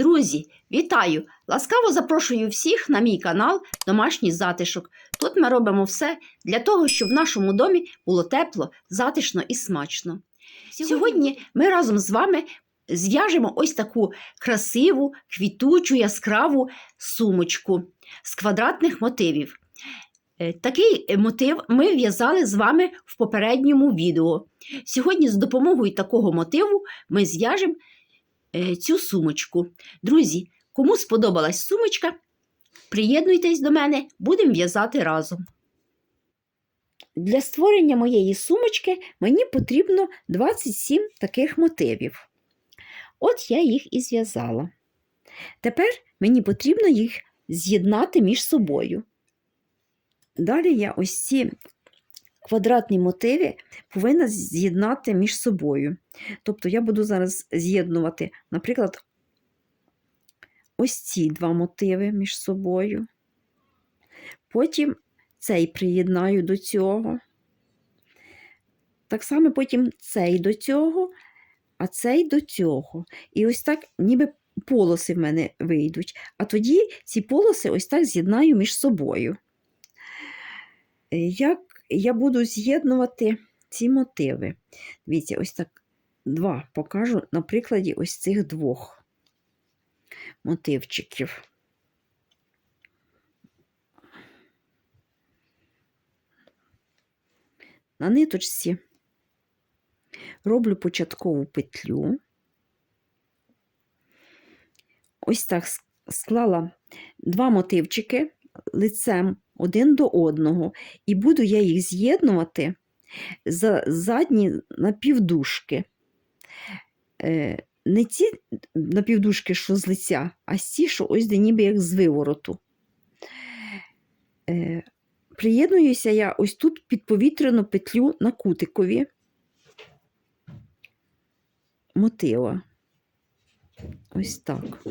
Друзі, вітаю! Ласкаво запрошую всіх на мій канал Домашній затишок. Тут ми робимо все для того, щоб в нашому домі було тепло, затишно і смачно. Сьогодні ми разом з вами зв'яжемо ось таку красиву, квітучу, яскраву сумочку з квадратних мотивів. Е, Такий мотив ми в'язали з вами в попередньому відео. Сьогодні з допомогою такого мотиву ми зв'яжемо цю сумочку. Друзі, кому сподобалась сумочка, приєднуйтесь до мене, будемо в'язати разом. Для створення моєї сумочки мені потрібно 27 таких мотивів. От я їх і зв'язала. Тепер мені потрібно їх з'єднати між собою. Далі я ось ці квадратні мотиви повинна з'єднати між собою. Тобто я буду зараз з'єднувати, наприклад, ось ці два мотиви між собою. Потім цей приєднаю до цього. Так само потім цей до цього, а цей до цього. І ось так, ніби полоси в мене вийдуть. А тоді ці полоси ось так з'єднаю між собою. Е, Як я буду з'єднувати ці мотиви? Дивіться, ось так два покажу на прикладі ось цих двох мотивчиків. На ниточці роблю початкову петлю. Ось так склала два мотивчики лицем один до одного, і буду я їх з'єднувати за задні напівдужки. Е, Не ці напівдужки, що з лиця, а ці, що ось де ніби як з вивороту. Е, Приєднуюся я ось тут під повітряну петлю на кутикові мотива. Ось так.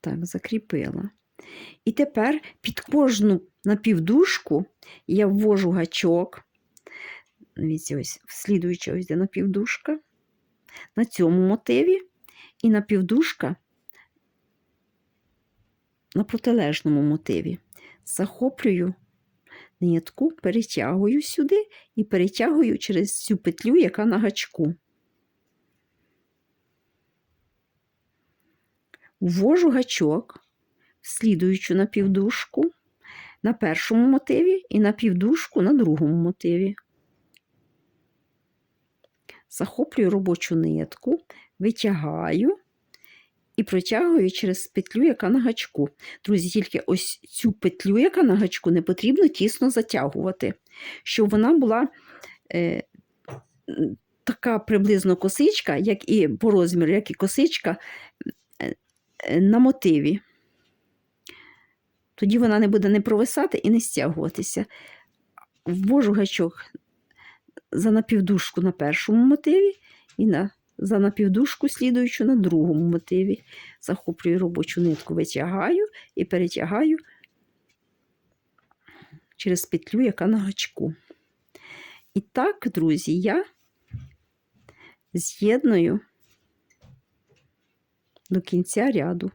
Так, закріпила. І тепер під кожну напівдужку я ввожу гачок. Дивіться, ось слідуюча ось де напівдужка. На цьому мотиві і напівдужка на протилежному мотиві. Захоплюю нитку, перетягую сюди і перетягую через цю петлю, яка на гачку. Ввожу гачок слідуючу напівдужку на першому мотиві і напівдужку на другому мотиві. Захоплюю робочу нитку, витягаю і протягую через петлю, яка на гачку. Друзі, тільки ось цю петлю, яка на гачку, не потрібно тісно затягувати, щоб вона була е, така приблизно косичка, як і по розміру, як і косичка на мотиві. Тоді вона не буде не провисати і не стягуватися. Ввожу гачок за напівдужку на першому мотиві і на, за напівдужку слідуючу на другому мотиві. Захоплюю робочу нитку, витягаю і перетягаю через петлю, яка на гачку. І так, друзі, я з'єдную до кінця ряду.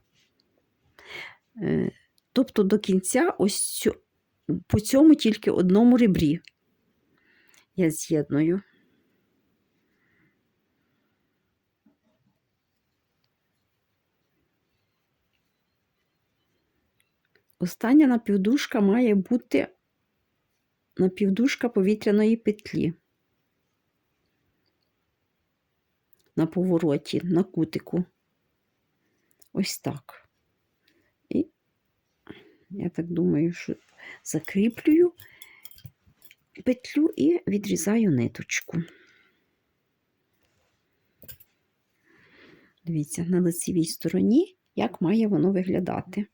Е, Тобто до кінця ось цю, по цьому тільки одному ребрі я з'єдную. Остання напівдужка має бути напівдужка повітряної петлі. На повороті, на кутику. Ось так. І я так думаю, що закріплюю петлю і відрізаю ниточку. Дивіться, на лицевій стороні, як має воно виглядати.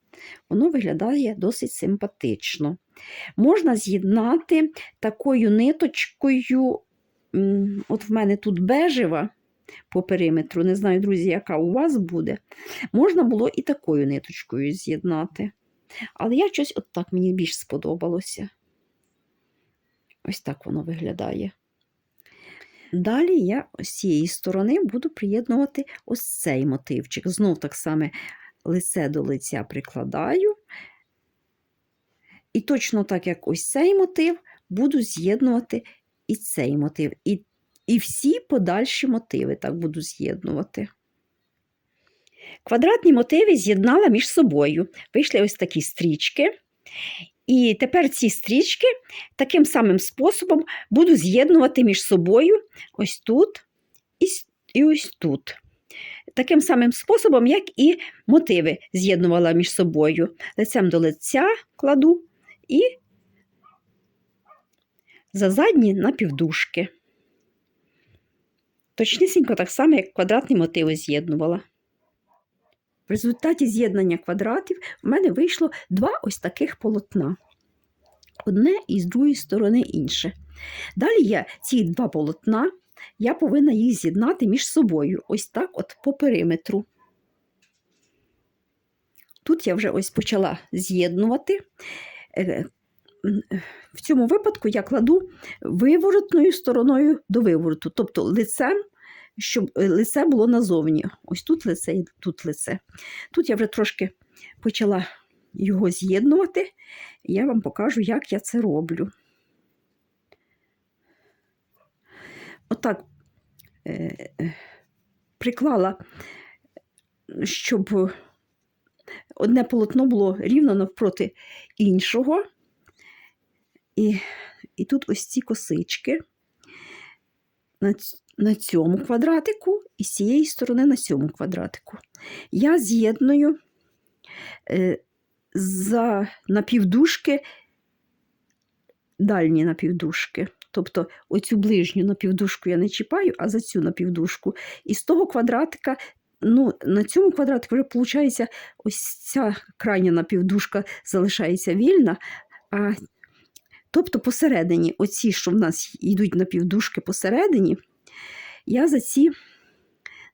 Воно виглядає досить симпатично. Можна з'єднати такою ниточкою, от в мене тут бежева по периметру, не знаю, друзі, яка у вас буде. Можна було і такою ниточкою з'єднати. Але я щось от так мені більш сподобалося. Ось так воно виглядає. Далі я з цієї сторони буду приєднувати ось цей мотивчик. Знов так само лице до лиця прикладаю. І точно так, як ось цей мотив, буду з'єднувати і цей мотив. І, і всі подальші мотиви так буду з'єднувати. Квадратні мотиви з'єднала між собою. Вийшли ось такі стрічки. І тепер ці стрічки таким самим способом буду з'єднувати між собою ось тут і, ось тут. Таким самим способом, як і мотиви з'єднувала між собою. Лицем до лиця кладу і за задні напівдужки. Точнісінько так само, як квадратні мотиви з'єднувала. В результаті з'єднання квадратів в мене вийшло два ось таких полотна. Одне і з другої сторони інше. Далі я ці два полотна, я повинна їх з'єднати між собою, ось так от по периметру. Тут я вже ось почала з'єднувати. Е, В цьому випадку я кладу виворотною стороною до вивороту, тобто лицем, щоб е, лице було назовні. Ось тут лице і тут лице. Тут я вже трошки почала його з'єднувати. Я вам покажу, як я це роблю. Отак е, е, приклала, щоб одне полотно було рівно навпроти іншого. І, і тут ось ці косички на, цьому квадратику і з цієї сторони на цьому квадратику. Я з'єдную е, за напівдужки дальні напівдужки. Тобто оцю ближню напівдужку я не чіпаю, а за цю напівдужку. І з того квадратика, ну, на цьому квадратику вже виходить, ось ця крайня напівдужка залишається вільна. А, тобто посередині, оці, що в нас йдуть напівдужки посередині, я за ці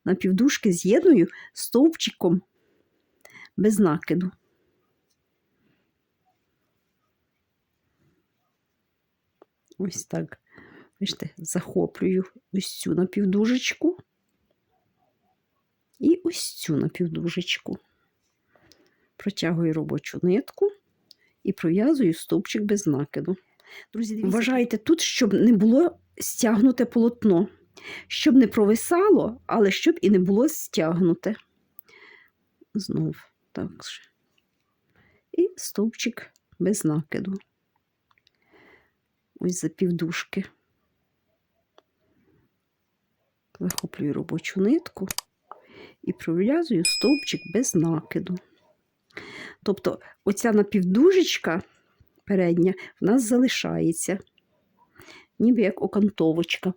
напівдужки з'єдную стовпчиком без накиду. Ось так. Бачите, захоплюю ось цю напівдужечку і ось цю напівдужечку. Протягую робочу нитку і пров'язую стовпчик без накиду. Друзі, дивіться, вважайте тут, щоб не було стягнуте полотно, щоб не провисало, але щоб і не було стягнуте. Знов так же. І стовпчик без накиду. Ось за півдужки. Захоплюю робочу нитку і пров'язую стовпчик без накиду. Тобто, оця напівдужечка передня в нас залишається, ніби як окантовочка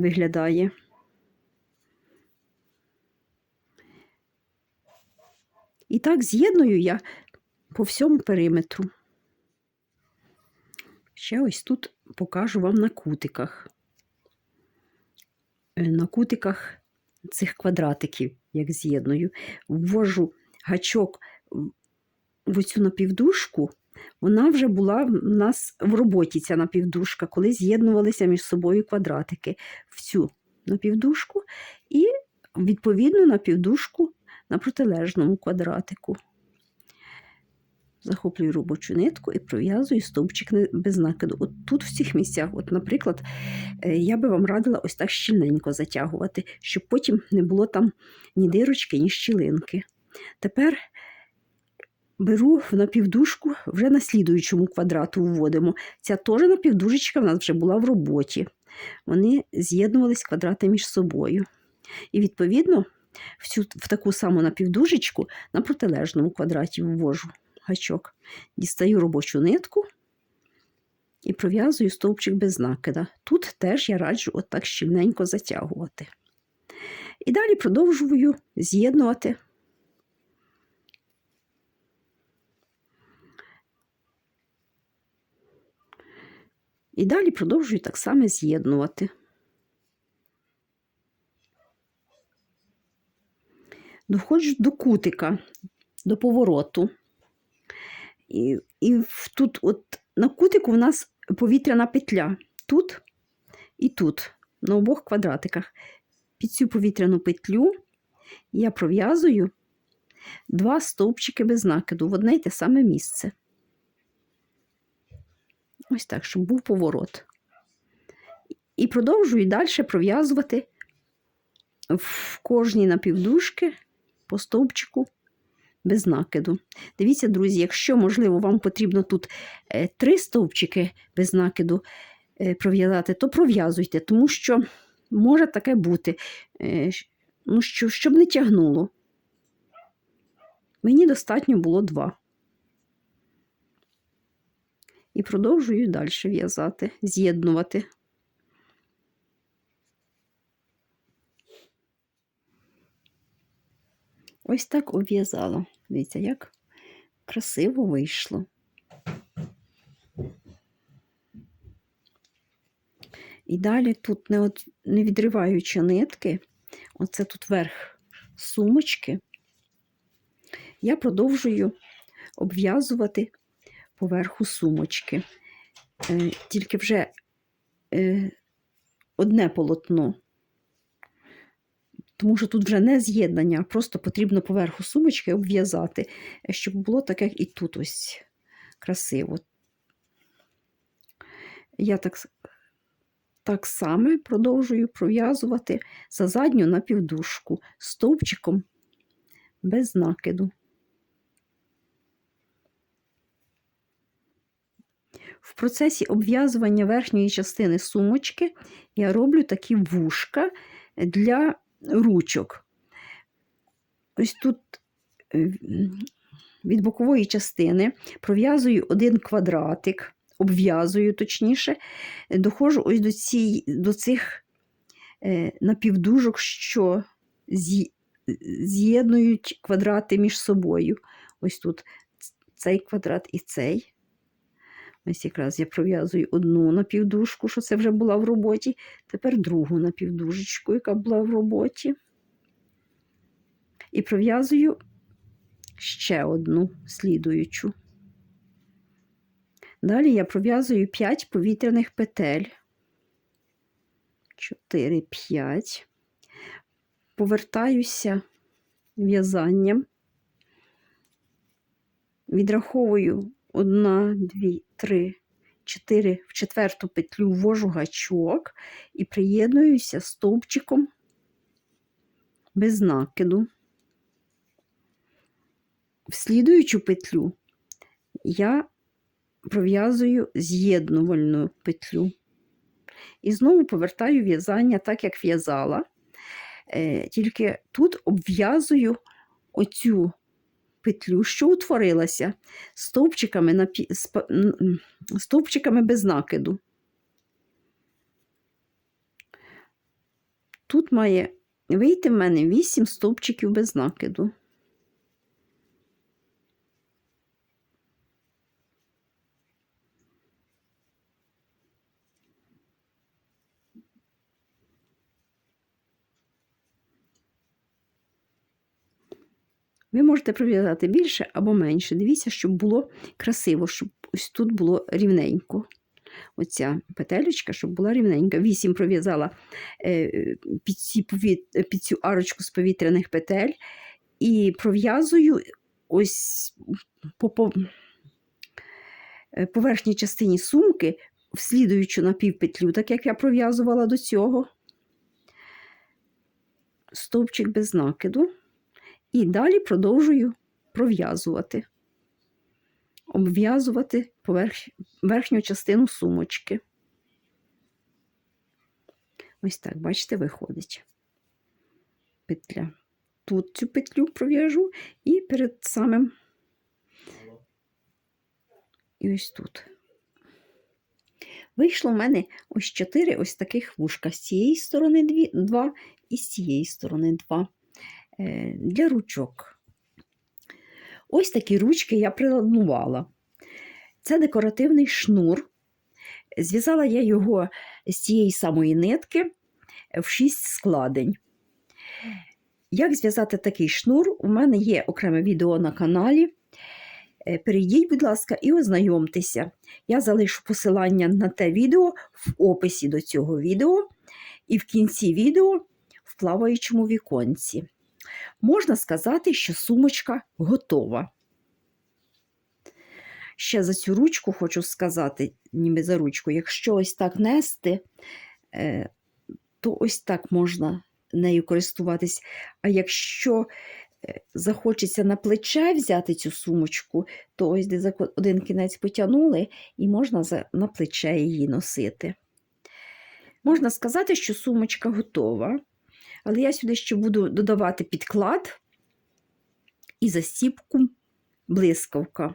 виглядає. І так з'єдную я по всьому периметру. Ще ось тут покажу вам на кутиках. Е, На кутиках цих квадратиків, як з'єдную, ввожу гачок в- оцю напівдужку. Вона вже була в нас в роботі, ця напівдужка, коли з'єднувалися між собою квадратики в цю напівдужку і, відповідно, напівдужку на протилежному квадратику. Захоплюю робочу нитку і пров'язую стовпчик без накиду. От тут, в цих місцях, от, наприклад, е, я би вам радила ось так щільненько затягувати, щоб потім не було там ні дирочки, ні щілинки. Тепер беру в напівдужку, вже на слідуючому квадрату вводимо. Ця теж напівдужечка в нас вже була в роботі. Вони з'єднувались квадрати між собою. І, відповідно, в, цю, в таку саму напівдужечку на протилежному квадраті ввожу гачок. Дістаю робочу нитку і пров'язую стовпчик без накида. Тут теж я раджу отак щільненько затягувати. І далі продовжую з'єднувати. І далі продовжую так само з'єднувати. Доходжу до кутика, до повороту. І, і тут, от на кутику, в нас повітряна петля. Тут і тут, на обох квадратиках. Під цю повітряну петлю я пров'язую два стовпчики без накиду в одне й те саме місце. Ось так, щоб був поворот. І продовжую далі пров'язувати в кожній напівдужки по стовпчику без накиду. Дивіться, друзі, якщо, можливо, вам потрібно тут е, три стовпчики без накиду е, пров'язати, то пров'язуйте, тому що може таке бути, е, ну, що, щоб не тягнуло. Мені достатньо було два. І продовжую далі в'язати, з'єднувати. Ось так обв'язала. Дивіться, як красиво вийшло. І далі тут, не, от, не відриваючи нитки, оце тут верх сумочки, я продовжую обв'язувати поверху сумочки. Е, тільки вже е, одне полотно. Тому що тут вже не з'єднання, а просто потрібно поверху сумочки обв'язати, е, щоб було таке і тут ось красиво. Я так, так само продовжую пров'язувати за задню напівдужку стовпчиком без накиду. В процесі обв'язування верхньої частини сумочки я роблю такі вушка для ручок. Ось тут е, від бокової частини пров'язую один квадратик, обв'язую точніше, доходжу ось до, ці, до цих е, напівдужок, що з'єднують квадрати між собою. Ось тут цей квадрат і цей. Ось якраз я пров'язую одну напівдужку, що це вже була в роботі. Тепер другу напівдужечку, яка була в роботі. І пров'язую ще одну слідуючу. Далі я пров'язую 5 повітряних петель. 4, 5. Повертаюся в'язанням. Відраховую 1, 2, 3, 4 в четверту петлю ввожу гачок і приєднуюся стовпчиком без накиду. В слідуючу петлю я пров'язую з'єднувальну петлю. І знову повертаю в'язання так, як в'язала. Е, тільки тут обв'язую оцю петлю, що утворилася стовпчиками, м, стовпчиками без накиду. Тут має вийти в мене 8 стовпчиків без накиду. Ви можете пров'язати більше або менше. Дивіться, щоб було красиво, щоб ось тут було рівненько. Оця петелечка, щоб була рівненька. Вісім пров'язала е, під, під цю арочку з повітряних петель і пров'язую ось по, по е, поверхній частині сумки, вслідуючи на півпетлю, так як я пров'язувала до цього. Стовпчик без накиду. І далі продовжую пров'язувати, обв'язувати поверх... верхню частину сумочки. Ось так, бачите, виходить петля. Тут цю петлю пров'яжу і перед самим і ось тут. Вийшло в мене ось чотири ось таких вушка. З цієї сторони дві, два і з цієї сторони два е, для ручок. Ось такі ручки я приладнувала. Це декоративний шнур. Зв'язала я його з цієї самої нитки в 6 складень. Як зв'язати такий шнур? У мене є окреме відео на каналі. Е, Перейдіть, будь ласка, і ознайомтеся. Я залишу посилання на те відео в описі до цього відео і в кінці відео в плаваючому віконці. Можна сказати, що сумочка готова. Ще за цю ручку хочу сказати, ніби за ручку, якщо ось так нести, е, то ось так можна нею користуватись. А якщо е, захочеться на плече взяти цю сумочку, то ось де один кінець потягнули, і можна на плече її носити. Можна сказати, що сумочка готова, але я сюди ще буду додавати підклад і застіпку блискавка.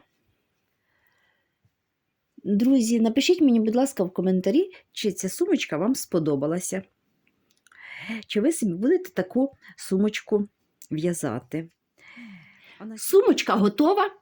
Друзі, напишіть мені, будь ласка, в коментарі, чи ця сумочка вам сподобалася. Чи ви собі будете таку сумочку в'язати? Сумочка готова.